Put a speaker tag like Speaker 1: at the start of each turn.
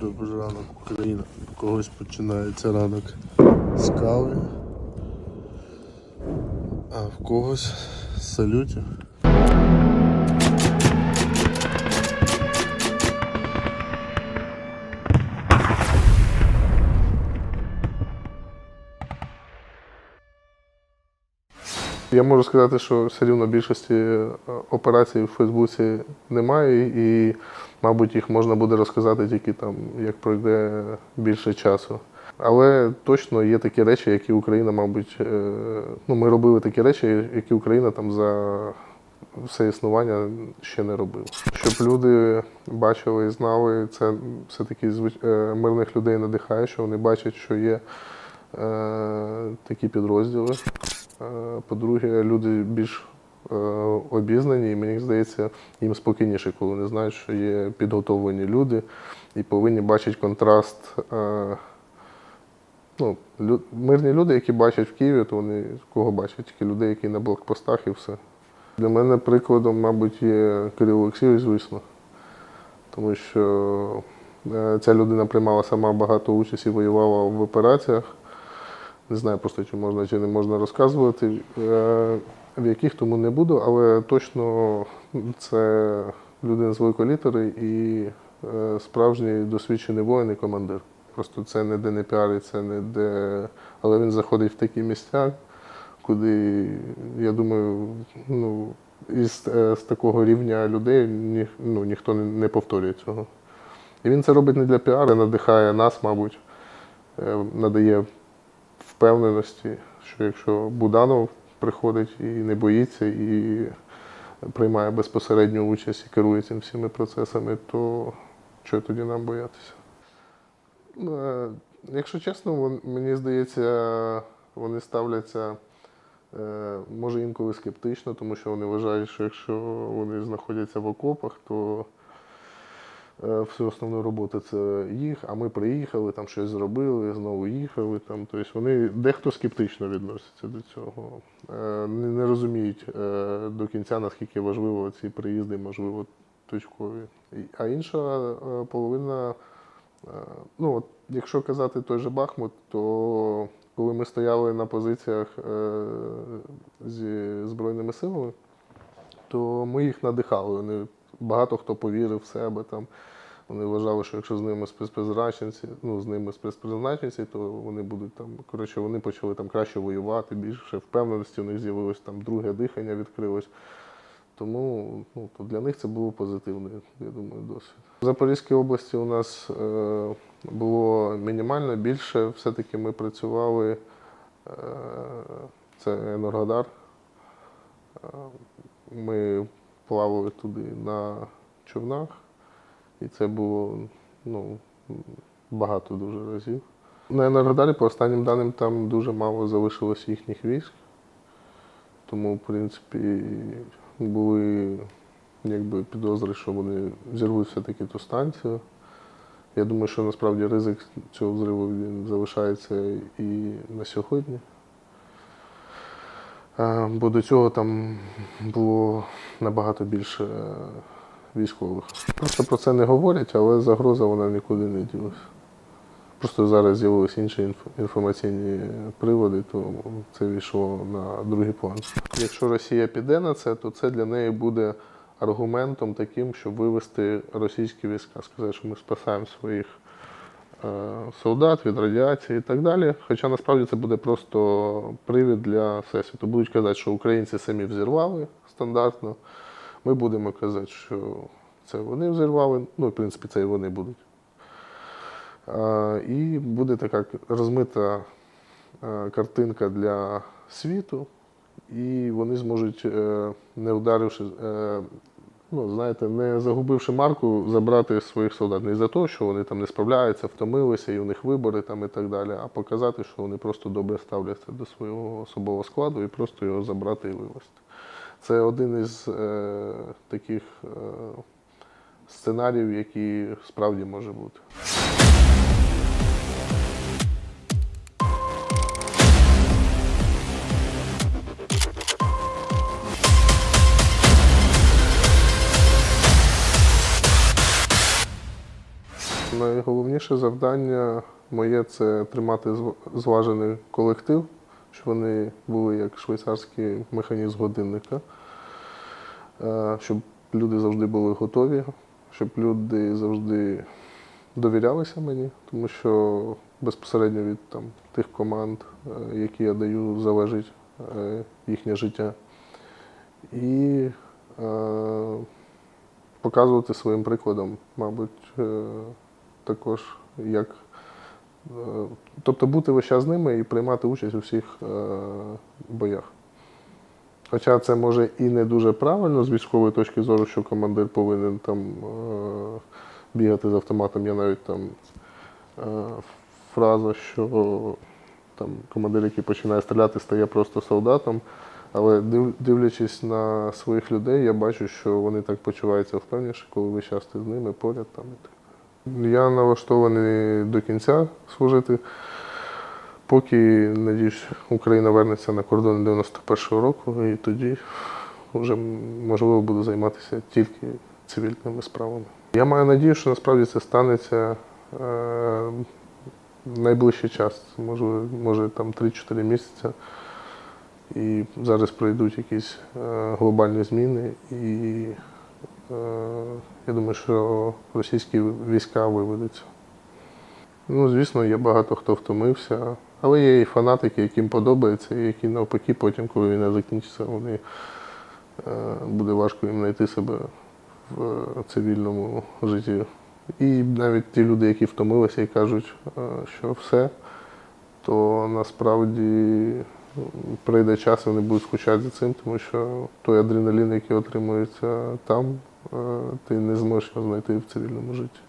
Speaker 1: Добрий ранок, Україна. У когось починається ранок з кави, а в когось з салютів. Я можу сказати, що все рівно більшості е, операцій в Фейсбуці немає, і, мабуть, їх можна буде розказати тільки там, як пройде більше часу. Але точно є такі речі, які Україна, мабуть, е, ну, ми робили такі речі, які Україна там за все існування ще не робила. Щоб люди бачили і знали, це все-таки е, мирних людей надихає, що вони бачать, що є е, такі підрозділи. Е, По-друге, люди більш е, обізнані, і мені здається, їм спокійніше, коли вони знають, що є підготовлені люди і повинні бачити контраст. е, Ну, лю- мирні люди, які бачать в Києві, то вони кого бачать? Тільки людей, які на блокпостах і все. Для мене прикладом, мабуть, є Кирило Олексійович, звісно, тому що ця людина приймала сама багато участі, воювала в операціях. Не знаю просто, чи можна чи не можна розказувати, е, в яких тому не буду, але точно це людина з великої літери і е, справжній досвідчений воїн і командир. Просто це не де не піариться, не де. Але він заходить в такі місця, куди, я думаю, ну, із е, з такого рівня людей ні, ну, ніхто не, повторює цього. І він це робить не для піару, надихає нас, мабуть, надає впевненості, що якщо Буданов приходить і не боїться, і приймає безпосередню участь і керує цими всіми процесами, то що тоді нам боятися? Ну, е, Якщо чесно, мені здається, вони ставляться е, може інколи скептично, тому що вони вважають, що якщо вони знаходяться в окопах, то всю основну роботу це їх, а ми приїхали, там щось зробили, знову їхали. Там. Тобто вони дехто скептично відноситься до цього, Е, не, розуміють е, до кінця, наскільки важливо ці приїзди, можливо, точкові. А інша е, половина, е, ну от, якщо казати той же Бахмут, то коли ми стояли на позиціях е, зі Збройними силами, то ми їх надихали. Вони, багато хто повірив в себе там. Вони вважали, що якщо з ними спецпризначенці, ну з ними спецпризначенці, то вони будуть там. Коротше, вони почали там краще воювати, більше впевненості, у них з'явилось там друге дихання відкрилось. Тому ну, то для них це було позитивний, я думаю, досвід. В Запорізькій області у нас е, було мінімально більше. Все-таки ми працювали, е, це Енергодар. Е, Ми плавали туди на човнах, і це було ну, багато дуже разів. На Енергодарі, по останнім даним, там дуже мало залишилось їхніх військ. Тому, в принципі, були якби, підозри, що вони зірвуть все-таки ту станцію. Я думаю, що насправді ризик цього взриву він залишається і на сьогодні. Е, Бо до цього там було набагато більше е, військових. Просто про це не говорять, але загроза вона нікуди не ділася. Просто зараз з'явилися інші інформаційні приводи, то це війшло на другий план. Якщо Росія піде на це, то це для неї буде аргументом таким, щоб вивести російські війська, сказати, що ми спасаємо своїх солдат від радіації і так далі. Хоча насправді це буде просто привід для всесвіту. Будуть казати, що українці самі взірвали стандартно. Ми будемо казати, що це вони взірвали. Ну, в принципі, це і вони будуть. Е, І буде така розмита е, картинка для світу, і вони зможуть, е, не вдаривши, е, ну, знаєте, не загубивши марку, забрати своїх солдат. Не за те, що вони там не справляються, втомилися, і у них вибори там і так далі, а показати, що вони просто добре ставляться до свого особового складу і просто його забрати і вивезти. Це один із е, таких е, сценаріїв, які справді може бути. Найголовніше завдання моє це тримати зважений колектив, щоб вони були як швейцарський механізм годинника, Е, щоб люди завжди були готові, щоб люди завжди довірялися мені, тому що безпосередньо від там, тих команд, е, які я даю, залежить е, їхнє життя. І показувати своїм прикладом, мабуть, також як. е, Тобто бути весь час з ними і приймати участь у всіх е, боях. Хоча це може і не дуже правильно з військової точки зору, що командир повинен там е, бігати з автоматом. Я навіть там фраза, що там командир, який починає стріляти, стає просто солдатом. Але див- дивлячись на своїх людей, я бачу, що вони так почуваються впевненіше, коли ви щас ти з ними поряд там і так. Я налаштований до кінця служити. Поки, надіюсь, Україна вернеться на кордони 91-го року, і тоді вже можливо буду займатися тільки цивільними справами. Я маю надію, що насправді це станеться е, найближчий час, може, може там 3-4 місяці. І зараз пройдуть якісь е, глобальні зміни, і я думаю, що російські війська виведуться. Ну, звісно, є багато хто втомився, але є і фанатики, яким подобається, і які навпаки, потім, коли війна закінчиться, вони е, буде важко їм знайти себе в цивільному житті. І навіть ті люди, які втомилися і кажуть, е, що все, то насправді прийде час, вони будуть скучати за цим, тому що той адреналін, який отримується там, е, ти не зможеш його знайти в цивільному житті.